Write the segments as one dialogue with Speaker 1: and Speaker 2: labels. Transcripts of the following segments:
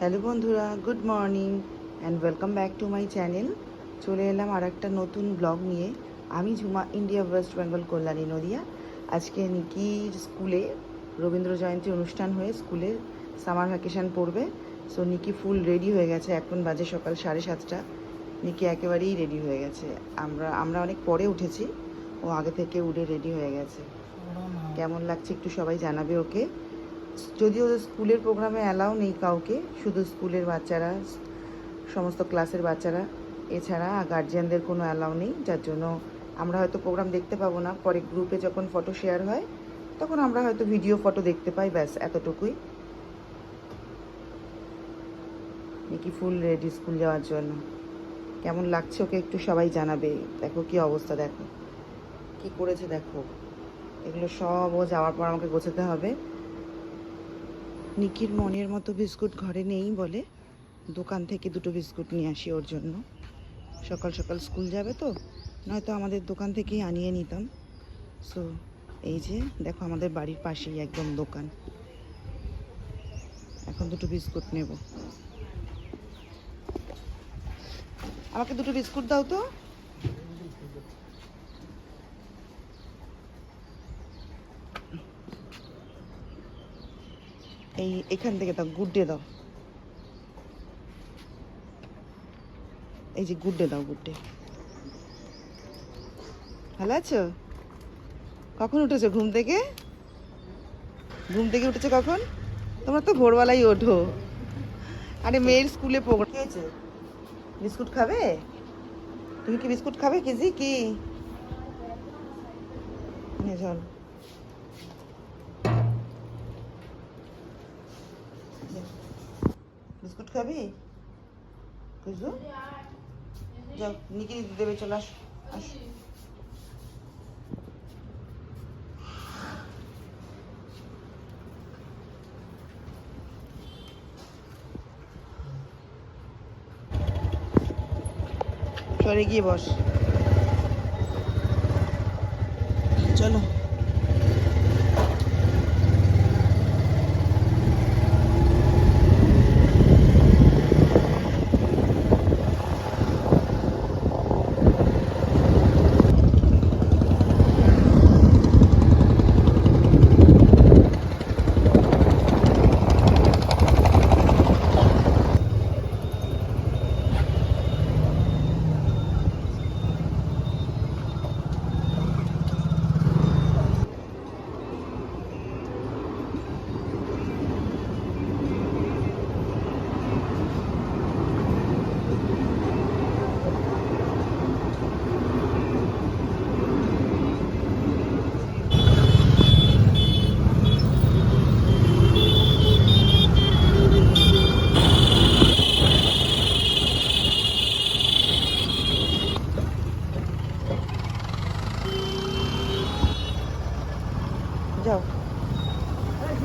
Speaker 1: Hello বন্ধুরা good morning and welcome back to my channel চলে এলাম আর একটা নতুন ব্লগ নিয়ে। আমি ঝুমা ইন্ডিয়া ওয়েস্ট বেঙ্গল কল্যাণী নদিয়া। আজকে নিকির স্কুলে রবীন্দ্র জয়ন্তী অনুষ্ঠান হয়ে স্কুলে সামার ভ্যাকেশন পড়বে। সো নিকি ফুল রেডি হয়ে গেছে। এখন বাজে সকাল সাড়ে সাতটা। নিকি একেবারেই রেডি হয়ে গেছে। আমরা আমরা অনেক পরে উঠেছি। ও আগে থেকে উঠে রেডি হয়ে গেছে। কেমন লাগছে একটু সবাই জানাবে ওকে। যদিও স্কুলের প্রোগ্রামে অ্যালাউ নেই কাউকে, শুধু স্কুলের বাচ্চারা, সমস্ত ক্লাসের বাচ্চারা, এছাড়া গার্জিয়ানদের কোনো অ্যালাউ নেই, যার জন্য আমরা হয়তো প্রোগ্রাম দেখতে পাবো না। পরে গ্রুপে যখন ফটো শেয়ার হয়, তখন আমরা হয়তো ভিডিও ফটো দেখতে পাই, ব্যাস, এতটুকুই। নাকি ফুল রেডি স্কুল যাওয়ার জন্য। কেমন লাগছে ওকে একটু সবাই জানাবে। দেখো কি অবস্থা, দেখো। কি করেছে, দেখো। এগুলো সব ও যাওয়ার পর আমাকে গোছাতে হবে। নিকির মনের মতো বিস্কুট ঘরে নেই বলে দোকান থেকে দুটো বিস্কুট নিয়ে আসি ওর জন্য। সকাল সকাল স্কুল যাবে তো, নয়তো আমাদের দোকান থেকেই আনিয়ে নিতাম। সো এই যে, দেখো আমাদের বাড়ির পাশেই একদম দোকান। এখন দুটো বিস্কুট নেব। আমাকে দুটো বিস্কুট দাও তো। এই এখান থেকে দাও গুড্ডে দাও। এই যে গুড্ডে দাও গুড্ডে ভালো আছো? কখন উঠেছো ঘুম থেকে? ঘুম থেকে উঠেছো কখন? তোমরা তো ভোরবেলাই ওঠো। আরে মেয়ের স্কুলে প্রোগ্রাম কি বিস্কুট খাবে? তুমি কি বিস্কুট খাবে, কেজি? কি? চল বিস্কুট খাবি? কুজু? যাও নিকি দিতে দেবে চলে আস আস। সরে গিয়ে বস। চলো যাও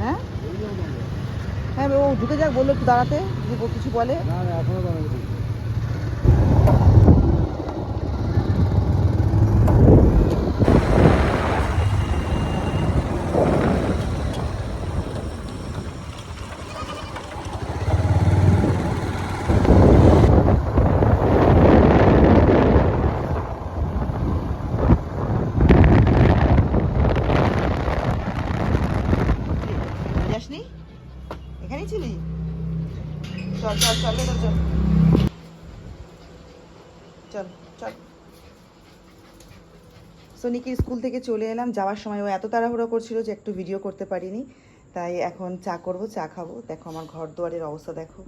Speaker 1: হ্যাঁ হ্যাঁ ও ঢুকে যাক বলল একটু দাঁড়াতে যদি কিছু বলে।
Speaker 2: না
Speaker 1: এখনও চল চল চল চল। চল চল। সোনিকে স্কুল থেকে চলে এলাম, যাওয়ার সময় ও এত তাড়াহুড়ো করছিল যে একটু ভিডিও করতে পারিনি। তাই এখন চা করব, চা খাব। দেখো আমার ঘর দুয়ারের অবস্থা, দেখো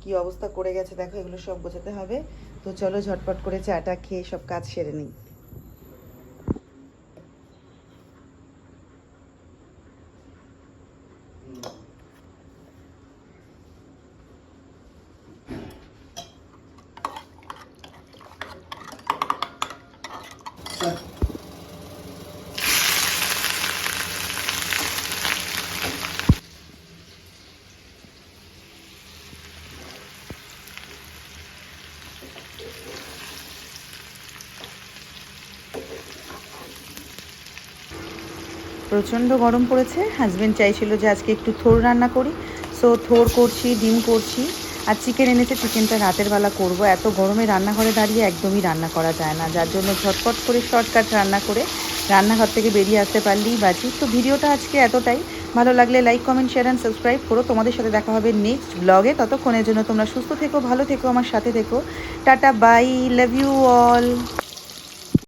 Speaker 1: কি অবস্থা করে গেছে, দেখো এগুলো সব বোঝাতে হবে। তো চলো ঝটপট করে চাটা খেয়ে সব কাজ সেরে নিই। প্রচণ্ড গরম পড়েছে। হাজব্যান্ড চাইছিল যে আজকে একটু থোর রান্না করি। সো থোর করছি, ডিম করছি। আর চিকেন এনেছে চিকেনটা রাতের বেলা করব। এত গরমে রান্নাঘরে দাঁড়িয়ে একদমই রান্না করা যায় না। যার জন্য ঝটপট করে শর্টকাট রান্না করে রান্নাঘর থেকে বেরিয়ে আসতে পারলেই বাঁচি। তো ভিডিওটা আজকে এতটাই। ভালো লাগলে like comment share and subscribe করো। তোমাদের সাথে দেখা হবে নেক্সট ব্লগে ততক্ষণের জন্য তোমরা সুস্থ থেকো, ভালো থেকো, আমার সাথে থেকো। Tata bye love you all